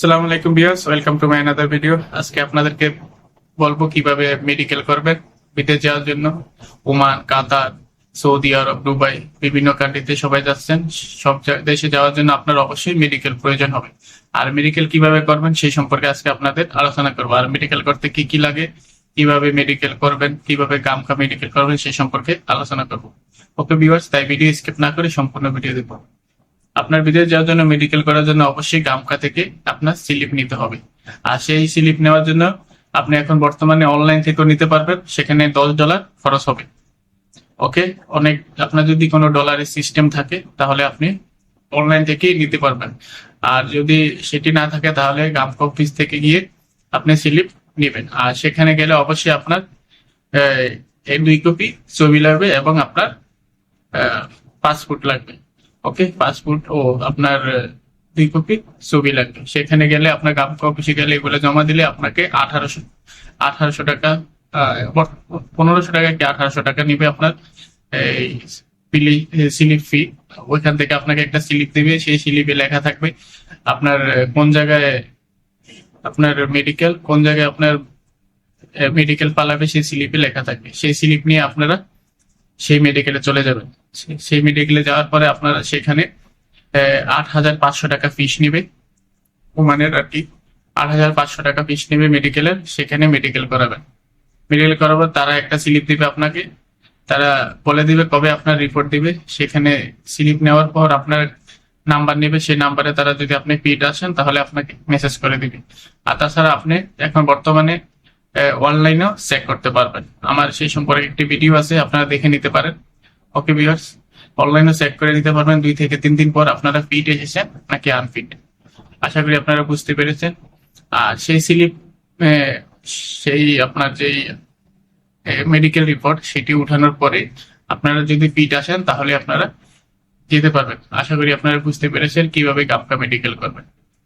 আসসালামু আলাইকুম viewers, welcome to my another video আজকে আপনাদেরকে বলব কীভাবে মেডিকেল করবেন বিদেশ যাওয়ার জন্য। Oman, Qatar, Saudi Arabia, Dubai, বিভিন্ন কান্ট্রিতে সবাই যাচ্ছেন। সব দেশে যাওয়ার জন্য আপনার অবশ্যই মেডিকেল প্রয়োজন হবে। আর মেডিকেল কীভাবে করবেন সেই সম্পর্কে আজকে আপনাদের আলোচনা করব। আর মেডিকেল করতে কি কি লাগে, কীভাবে মেডিকেল করবেন, কীভাবে গামখা মেডিকেল করবেন সেই সম্পর্কে আলোচনা করব। ওকে ভিউয়ার্স, তাই ভিডিও স্কিপ না করে সম্পূর্ণ ভিডিও দেখব। আপনার বিদেশ যাওয়ার জন্য মেডিকেল করার জন্য অবশ্যই গামকা থেকে আপনার স্লিপ নিতে হবে। আর সেই স্লিপ নেওয়ার জন্য আপনি এখন বর্তমানে অনলাইন থেকেও নিতে পারবেন, সেখানে দশ ডলার খরচ হবে। ওকে অনেক, আপনার যদি কোনো ডলারের সিস্টেম থাকে, তাহলে আপনি অনলাইন থেকেই নিতে পারবেন। আর যদি সেটি না থাকে, তাহলে গামকা অফিস থেকে গিয়ে আপনি স্লিপ নেবেন। আর সেখানে গেলে অবশ্যই আপনার এই দুই কপি ছবি লাগবে এবং আপনার পাসপোর্ট লাগবে। ওকে পাসপোর্ট ও আপনার দুই কপি ছবি লাগবে। সেখানে গেলে আপনার অফিসে গেলে এগুলো জমা দিলে আপনাকে আঠারোশো আঠারোশো টাকা পনেরোশো টাকা কি আঠারোশো টাকা নিবে আপনার, এই স্লিপ ফি ওইখান থেকে আপনাকে একটা স্লিপ দিবে, সেই স্লিপে লেখা থাকবে আপনার কোন জায়গায় আপনার মেডিকেল কোন জায়গায় আপনার মেডিকেল পালাবে সেই স্লিপে লেখা থাকবে। সেই স্লিপ নিয়ে আপনারা সেই মেডিকেলে চলে যাবেন। সেই মেডিকেলে যাওয়ার পরে আপনারা সেখানে আট হাজার পাঁচশো টাকা ফিস নিবে। ওমানের আর কি। আট হাজার পাঁচশো টাকা ফিস নেবে মেডিকেলের সেখানে মেডিকেল করাবেন। মেডিকেল করাবার তারা একটা স্লিপ দিবে আপনাকে। তারা বলে দিবে কবে আপনার রিপোর্ট দিবে। সেখানে স্লিপ নেওয়ার পর আপনার নাম্বার নেবে। সেই নাম্বারে তারা যদি আপনি পিট আসেন, তাহলে আপনাকে মেসেজ করে দিবে। আর তাছাড়া আপনি এখন বর্তমানে অনলাইনেও চেক করতে পারবেন। আমার সেই সম্পর্কে একটি ভিডিও আছে, আপনারা দেখে নিতে পারেন। ওকে ভিউয়ার্স অনলাইনেও চেক করে নিতে পারবেন, দুই থেকে তিন দিন পর আপনারা ফিট এসেছেন, নাকি আনফিট আশা করি আপনারা বুঝতে পেরেছেন। আর সেই স্লিপ সেই আপনার যেই মেডিকেল রিপোর্ট সেটি উঠানোর পরে আপনারা যদি ফিট আসেন, তাহলে আপনারা যেতে পারবেন। আশা করি আপনারা বুঝতে পেরেছেন কীভাবে গাপকা মেডিকেল করবেন।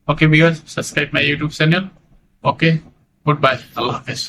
Okay viewers subscribe my YouTube channel okay good bye আল্লাহ হাফেজ